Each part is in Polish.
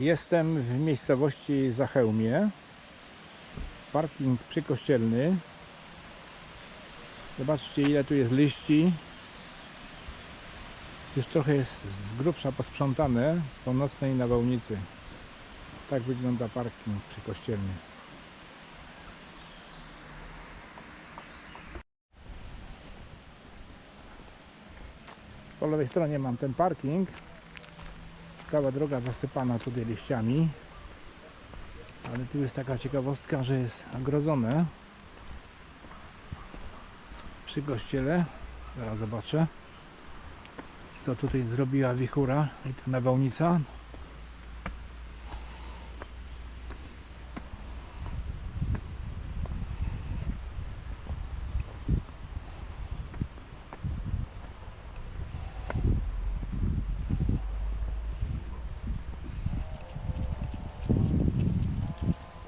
Jestem w miejscowości Zachełmie. Parking przykościelny. Zobaczcie ile tu jest liści. Już trochę jest z grubsza posprzątane po nocnej nawałnicy. Tak wygląda parking przykościelny. Po lewej stronie mam ten parking. Cała droga zasypana tutaj liściami. Ale tu jest taka ciekawostka, że jest ogrodzone przy kościele. Zaraz zobaczę, co tutaj zrobiła wichura i ta nawałnica.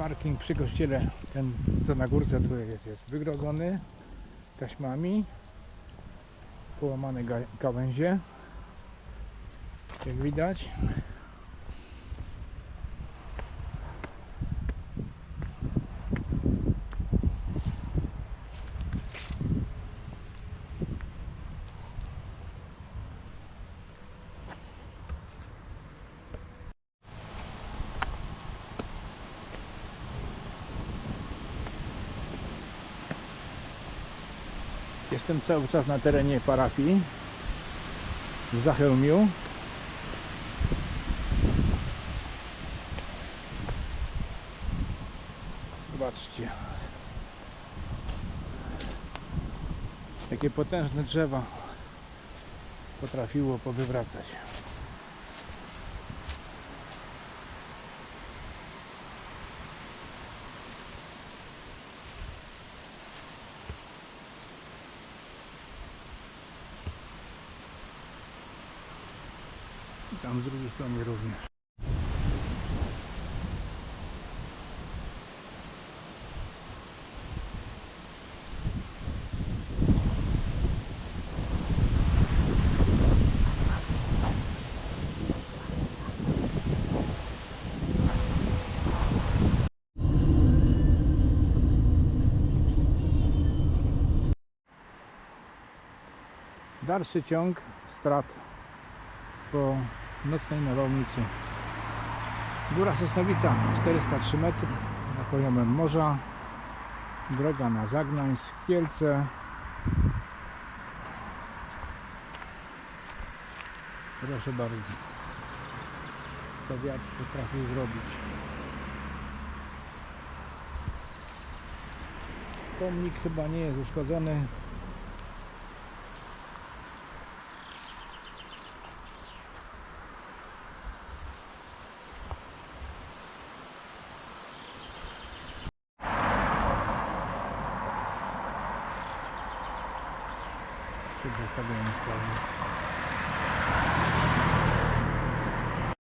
Parking przy kościele, ten co na górce tu jest, jest wygrodzony taśmami. Połamane ga- gałęzie. Jak widać. Jestem cały czas na terenie parafii w Zachełmiu. Zobaczcie. Jakie potężne drzewa potrafiło powywracać. Tam z drugiej strony również. Dalszy ciąg strat po nocnej nawałnicy. Góra Sosnowica 403 metry na poziomem morza. Droga na Zagnańsk, Kielce. Proszę bardzo. Co wiatr potrafił zrobić. Pomnik chyba nie jest uszkodzony. щоб засади не складно.